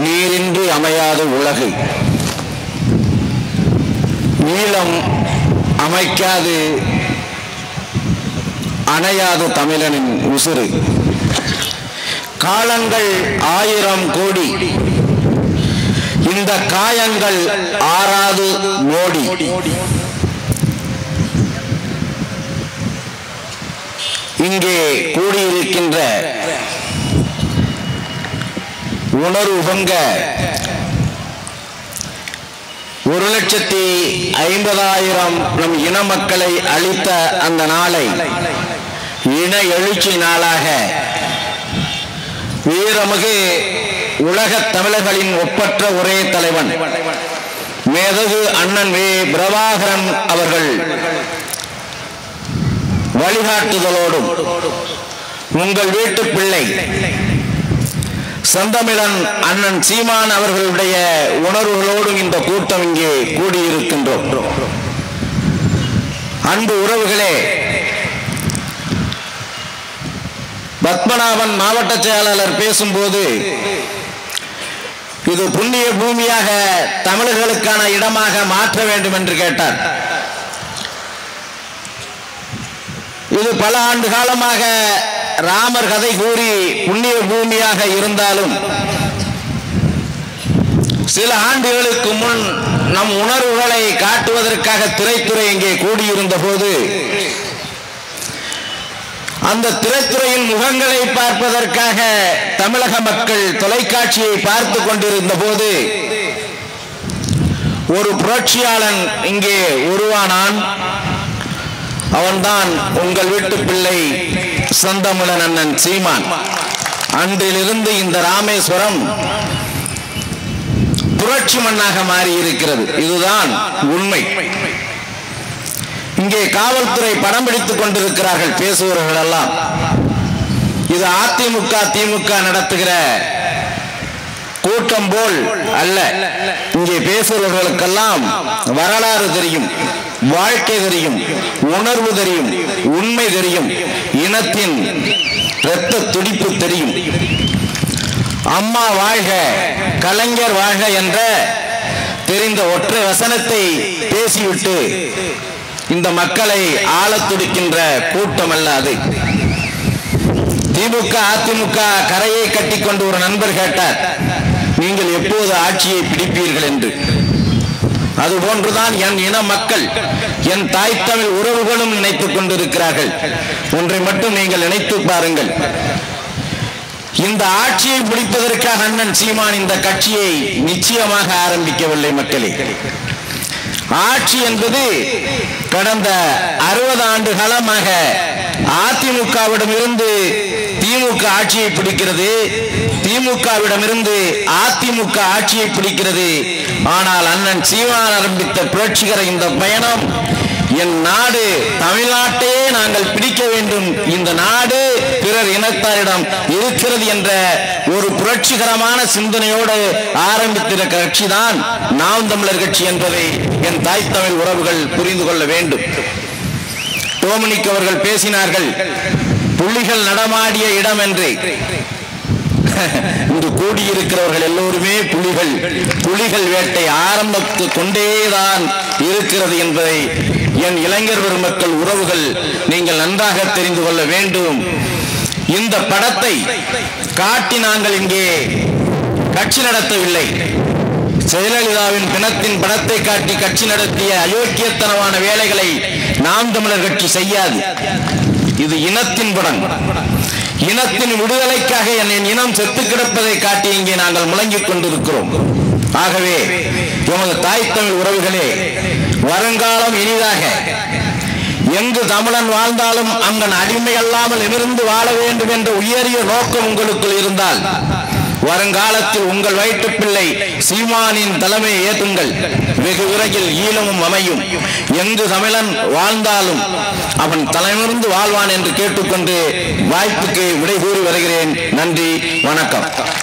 நீரின்றி அமையாத உலகு. நீளம் அமைக்காது அணையாது தமிழனின் உசுறு. காலங்கள் ஆயிரம் கோடி. இந்த காயங்கள் ஆறாது மோடி. இங்கே கூடியிருக்கின்ற உணர்வு பொங்க ஒரு லட்சத்தி ஐம்பதாயிரம் நம் இன மக்களை அளித்த அந்த நாளை இன எழுச்சி நாளாக வீரமிகு உலகத் தமிழர்களின் ஒப்பற்ற ஒரே தலைவன் மேதகு அண்ணன் வே. பிரபாகரன் அவர்கள் வழிகாட்டுதலோடும் உங்கள் வீட்டு பிள்ளை செந்தமிழன் அண்ணன் சீமான் அவர்களுடைய உணர்வுகளோடும் இந்த கூட்டம் இங்கே கூடியிருக்கின்றோம். அன்பு உறவுகளே பத்மநாபன் மாவட்ட செயலாளர் பேசும்போது இது புண்ணிய பூமியாக தமிழர்களுக்கான இடமாக மாற்ற வேண்டும் என்று கேட்டார். இது பல ஆண்டு காலமாக ராமர் கதை கூறி புண்ணிய பூமியாக இருந்தாலும் சில ஆண்டுகளுக்கு முன் நம் உணர்வுகளை காட்டுவதற்காக திரைத்துறை இங்கே கூடியிருந்த போது அந்த திரைத்துறையின் முகங்களை பார்ப்பதற்காக தமிழக மக்கள் தொலைக்காட்சியை பார்த்து கொண்டிருந்த போது ஒரு புரட்சியாளன் இங்கே உருவானான். அவன்தான் உங்கள் வீட்டு பிள்ளை சொந்தமுடன் அண்ணன் சீமான். அன்றிலிருந்து இந்த ராமேஸ்வரம் புரட்சி மண்ணாக மாறி இருக்கிறது இதுதான் உண்மை. இங்கே காவல்துறை படம் பிடித்துக் கொண்டிருக்கிறார்கள் பேசுபவர்கள் எல்லாம் இது அதிமுக திமுக நடத்துகிற கூட்டம் போல் அல்ல. இங்கே பேசுபவர்களுக்கெல்லாம் வரலாறு தெரியும். வாழ்க்கை தெரியும் உணர்வு தெரியும் உண்மை தெரியும் இனத்தின் இரத்த துடிப்பு தெரியும். அம்மா வாழ்க கலைஞர் வாழ்க என்ற தெரிந்த ஒற்றை வசனத்தை பேசிவிட்டு இந்த மக்களை ஆளத் துடிக்கின்ற கூட்டம் அல்ல அது திமுக அதிமுக கரையை கட்டிக்கொண்டு ஒரு நண்பர் கேட்டார் நீங்கள் எப்போது ஆட்சியை பிடிப்பீர்கள்? என்று. அதுபோன்றுதான் என் இன மக்கள் என் தாய் தமிழ் உறவுகளும் நினைத்துக் கொண்டிருக்கிறார்கள். ஒன்றை மட்டும் நீங்கள் நினைத்து பாருங்கள். இந்த ஆட்சியை பிடிப்பதற்காக அண்ணன் சீமான் இந்த கட்சியை நிச்சயமாக ஆரம்பிக்கவில்லை மக்களே. ஆட்சி என்பது கடந்த அறுபது ஆண்டு காலமாக அதிமுகவிடம் இருந்து திமுக ஆட்சியை பிடிக்கிறது. திமுகவிடம் இருந்து அதிமுக ஆட்சியை பிடிக்கிறது. ஆனால் அண்ணன் சீமான் ஆரம்பித்த புரட்சிகர இந்த பயணம் என் நாடு தமிழ்நாட்டையே நாங்கள் பிடிக்க வேண்டும். இந்த நாடு பிறர் இனத்தாரிடம் இருக்கிறது என்ற ஒரு புரட்சிகரமான சிந்தனையோடு ஆரம்பித்திருக்கிற கட்சி தான் நாம் தமிழர் கட்சி என்பதை என் தாய் தமிழ் உறவுகள் புரிந்து கொள்ள வேண்டும். டோமினிக் அவர்கள் பேசினார்கள் புள்ளிகள் நடமாடிய இடம் என்று இன்று கூடியிருக்கிறவர்கள் எல்லோருமே புலிகள். புலிகள் வேட்டை ஆரம்பித்து கொண்டேதான் இருக்கிறது என்பதை என் இளைஞர் பெருமக்கள் உறவுகள் நீங்கள் நன்றாக தெரிந்து கொள்ள வேண்டும். இந்த படத்தை காட்டி நாங்கள் இங்கே கட்சி நடத்தவில்லை. ஜெயலலிதாவின் பிணத்தின் படத்தை காட்டி கட்சி நடத்திய அயோக்கியத்தனமான வேலைகளை நாம் தமிழர் கட்சி செய்யாது. இது இனத்தின் படம். இனத்தின் விடுதலைக்காக என் இனம் செத்து கிடப்பதை காட்டி இங்கே நாங்கள் முழங்கிக் கொண்டிருக்கிறோம். ஆகவே எமது தாய் தமிழ் உறவுகளே வருங்காலம் இனிதாக. எங்கு தமிழன் வாழ்ந்தாலும் அங்கன் அடிமை அல்லாமல் நிமிர்ந்து வாழ வேண்டும் என்ற உயரிய நோக்கம் உங்களுக்குள் இருந்தால் வருங்காலத்தில் உங்கள் வயிற்று பிள்ளை சீமானின் தலைமையை ஏற்றுங்கள். வெகு விரைவில் ஈழமும் அமையும். எங்கு தமிழன் வாழ்ந்தாலும் அவன் தலைமிருந்து வாழ்வான் என்று கேட்டுக்கொண்டு வாய்ப்புக்கு விடை கூறி வருகிறேன். நன்றி வணக்கம்.